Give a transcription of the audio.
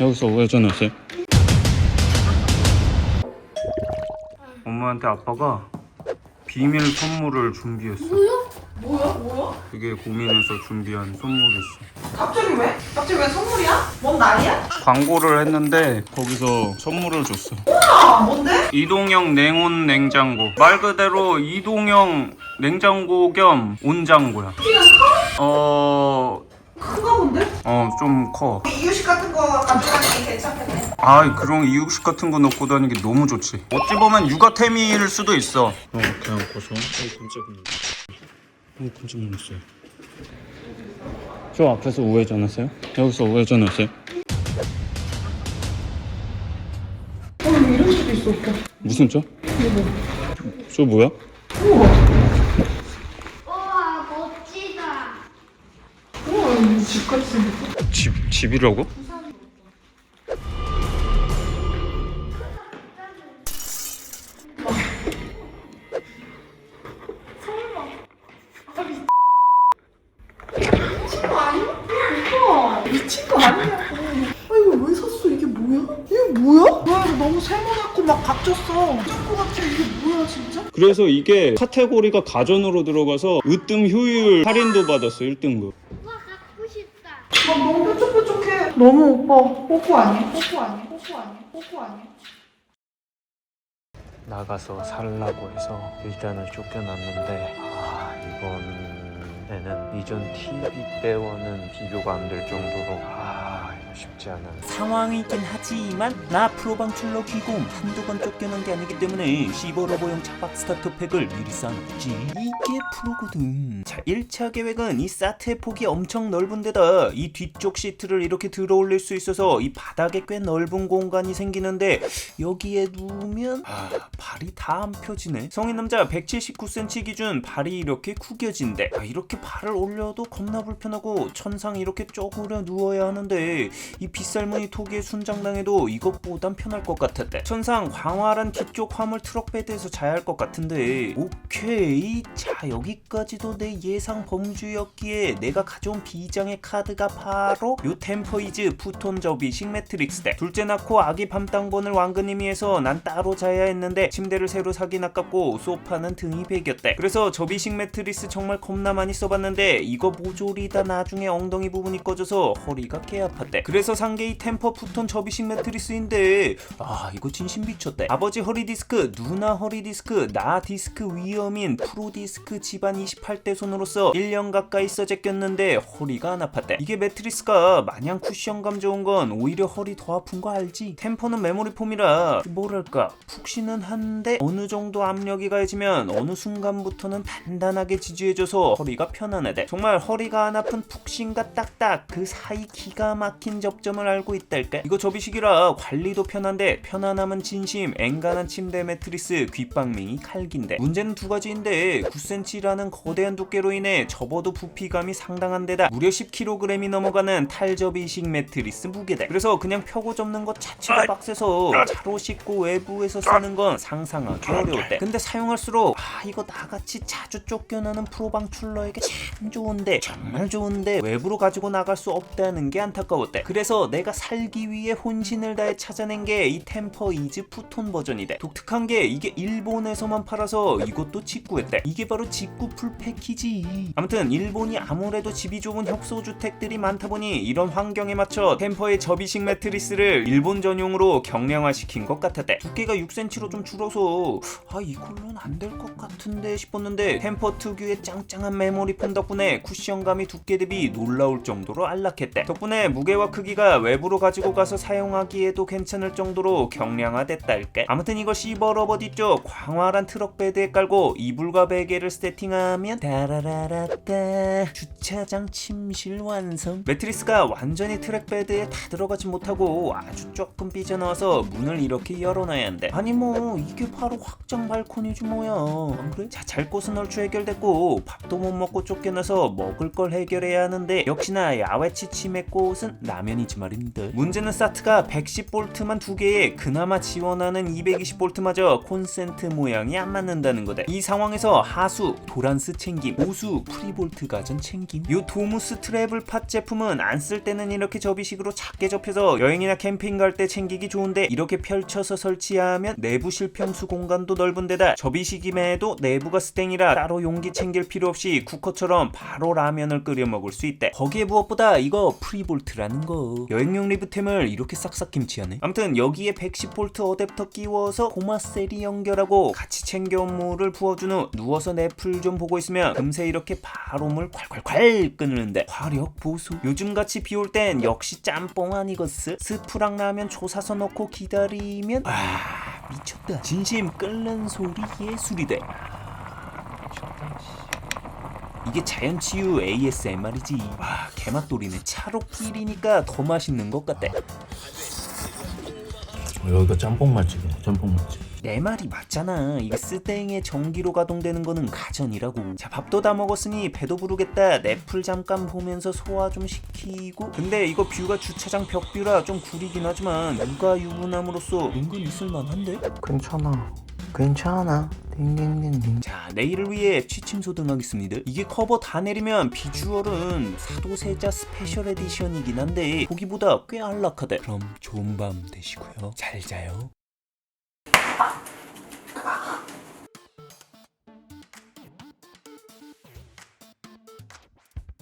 여기서 우회전 하세요. 엄마한테 아빠가 비밀 선물을 준비했어. 뭐야? 뭐야? 그게 고민해서 준비한 선물이었어. 갑자기 왜? 갑자기 왜 선물이야? 뭔 날이야? 광고를 했는데 거기서 선물을 줬어. 아 뭔데? 이동형 냉온 냉장고. 말 그대로 이동형 냉장고 겸 온장고야. 커? 어, 큰가 본데? 어, 좀 커. 이유식 같은 거 가져가니 괜찮겠네 아, 그런 이육식 같은 거 넣고 다니기 너무 좋지. 어찌 보면 육아템일 수도 있어. 어, 그냥 벗어. 어, 깜짝 놀랐어. 어, 깜짝 놀랐어요. 저 앞에서 우회전 하세요? 여기서 우회전 하세요? 어 이럴 수도 있어 오빠 무슨 저? 저 뭐야? 우와 멋지다. 우와 이거 집, 집이라고? 그래서 이게 카테고리가 가전으로 들어가서 으뜸 효율 할인도 받았어 1등급 우와 갖고 싶다. 막 너무 뾰족뾰족해 너무 오빠 뽀뽀 아니야? 뽀뽀 아니야? 뽀뽀 아니야? 뽀뽀 아니야? 나가서 살라고 해서 일단은 쫓겨났는데 아 이번에는 이전 TV 때와는 비교가 안 될 정도로 아 쉽지 않은 상황이긴 하지만 나 프로방출러 귀곰 한두 번 쫓겨난 게 아니기 때문에 시버러버용 차박 스타터팩을 미리 쌓아놓지. 이게 프로거든. 자 1차 계획은 이 사트의 폭이 엄청 넓은 데다 이 뒤쪽 시트를 이렇게 들어 올릴 수 있어서 이 바닥에 꽤 넓은 공간이 생기는데 여기에 누우면 아 발이 다 안 펴지네. 성인 남자 179cm 기준 발이 이렇게 구겨진대. 아, 이렇게 발을 올려도 겁나 불편하고 천상 이렇게 쪼그려 누워야 하는데 이 빗살무늬 토기에 순장당해도 이것보단 편할 것 같았대. 천상 광활한 뒤쪽 화물 트럭 베드에서 자야 할 것 같은데. 오케이. 자 여기까지도 내 예상 범주였기에 내가 가져온 비장의 카드가 바로 요 템퍼이즈 푸톤 접이식 매트릭스대. 둘째 낳고 아기 밤땅본을 왕근님이 해서 난 따로 자야 했는데 침대를 새로 사긴 아깝고 소파는 등이 베겼대. 그래서 접이식 매트리스 정말 겁나 많이 써봤는데 이거 모조리 다 나중에 엉덩이 부분이 꺼져서 허리가 개 아팠대 그래서 산게이 템퍼 푸톤 접이식 매트리스인데 아 이거 진심 미쳤대 아버지 허리 디스크 누나 허리 디스크 나 디스크 위험인 프로 디스크 집안 28대 손으로서 1년 가까이 써제꼈는데 허리가 안 아팠대. 이게 매트리스가 마냥 쿠션감 좋은 건 오히려 허리 더 아픈 거 알지? 템퍼는 메모리 폼이라 뭐랄까 푹신은 한데 어느 정도 압력이 가해지면 어느 순간부터는 단단하게 지지해줘서 허리가 편안하대. 정말 허리가 안 아픈 푹신과 딱딱 그 사이 기가 막힌 접점을 알고 있달까? 이거 접이식이라 관리도 편한데 편안함은 진심. 앵간한 침대 매트리스 귓방맹이 칼긴데. 문제는 두 가지인데 9cm라는 거대한 두께로 인해 접어도 부피감이 상당한 데다 무려 10kg이 넘어가는 탈접이식 매트리스 무게대 그래서 그냥 펴고 접는 것 자체가 빡세서 차로 씻고 외부에서 쓰는 건 상상하기 어려웠대 근데 사용할수록 아 이거 나같이 자주 쫓겨나는 프로방출러에게 참 좋은데 정말 좋은데 외부로 가지고 나갈 수 없다는 게 안타까웠대 그래서 내가 살기 위해 혼신을 다해 찾아낸 게 이 템퍼 이즈 푸톤 버전이대 독특한 게 이게 일본에서만 팔아서 이것도 직구했대. 이게 바로 직구 풀 패키지. 아무튼 일본이 아무래도 집이 좁은 협소주택들이 많다 보니 이런 환경에 맞춰 템퍼의 접이식 매트리스를 일본 전용으로 경량화시킨 것 같았대. 두께가 6cm로 좀 줄어서 아 이걸로는 안 될 것 같은데 싶었는데 템퍼 특유의 짱짱한 메모리 폼 덕분에 쿠션감이 두께 대비 놀라울 정도로 안락했대. 덕분에 무게와 크기 가 외부로 가지고 가서 사용하기에도 괜찮을 정도로 경량화됐달게 아무튼 이걸 시버러버 뒤쪽 광활한 트럭 베드에 깔고 이불과 베개를 세팅하면 따라라라따 주차장 침실 완성. 매트리스가 완전히 트랙 베드에 다 들어가지 못하고 아주 조금 삐져나와서 문을 이렇게 열어놔야 한대 아니 뭐 이게 바로 확장 발코니지 뭐야. 안 그래? 자잘 곳은 얼추 해결됐고 밥도 못 먹고 쫓겨나서 먹을 걸 해결해야 하는데 역시나 야외 치침의 꽃은 남 라면이지 말입니다. 문제는 사트가 110볼트만 두 개에 그나마 지원하는 220볼트마저 콘센트 모양이 안 맞는다는 거다. 이 상황에서 하수 도란스 챙김, 오수 프리볼트 가전 챙김. 요 도무스 트래블 팟 제품은 안 쓸 때는 이렇게 접이식으로 작게 접혀서 여행이나 캠핑 갈 때 챙기기 좋은데 이렇게 펼쳐서 설치하면 내부 실평수 공간도 넓은 데다 접이식임에도 내부가 스텐이라 따로 용기 챙길 필요 없이 쿠커처럼 바로 라면을 끓여 먹을 수 있대. 거기에 무엇보다 이거 프리볼트라는 거. 여행용 리브템을 이렇게 싹싹 김치하네. 아무튼 여기에 110볼트 어댑터 끼워서 고마 셀이 연결하고 같이 챙겨 온 물을 부어준 후 누워서 넷플 좀 보고 있으면 금세 이렇게 바로 물 콸콸콸 끓는데 화력 보수. 요즘같이 비올 땐 역시 짬뽕 아니겠어? 스프랑 라면 조사서 넣고 기다리면 아 미쳤다. 진심 끓는 소리 예술이대. 이게 자연치유 ASMR이지. 와, 개맛돌이네. 차로 끼리니까 더 맛있는 것 같다. 여기가 짬뽕 맛집이야 짬뽕 맛집 내 말이 맞잖아. 이게 스땡에 전기로 가동되는 거는 가전이라고. 자, 밥도 다 먹었으니 배도 부르겠다. 넷플 잠깐 보면서 소화 좀 시키고. 근데 이거 뷰가 주차장 벽뷰라 좀 구리긴 하지만 육아 유부남으로서 은근 있을 만한데? 괜찮아 괜찮아 딩딩딩딩 자 내일을 위해 취침 소 등하겠습니다 이게 커버 다 내리면 비주얼은 사도세자 스페셜 에디션이긴 한데 보기보다 꽤 안락하대 그럼 좋은 밤 되시고요 잘 자요 봐.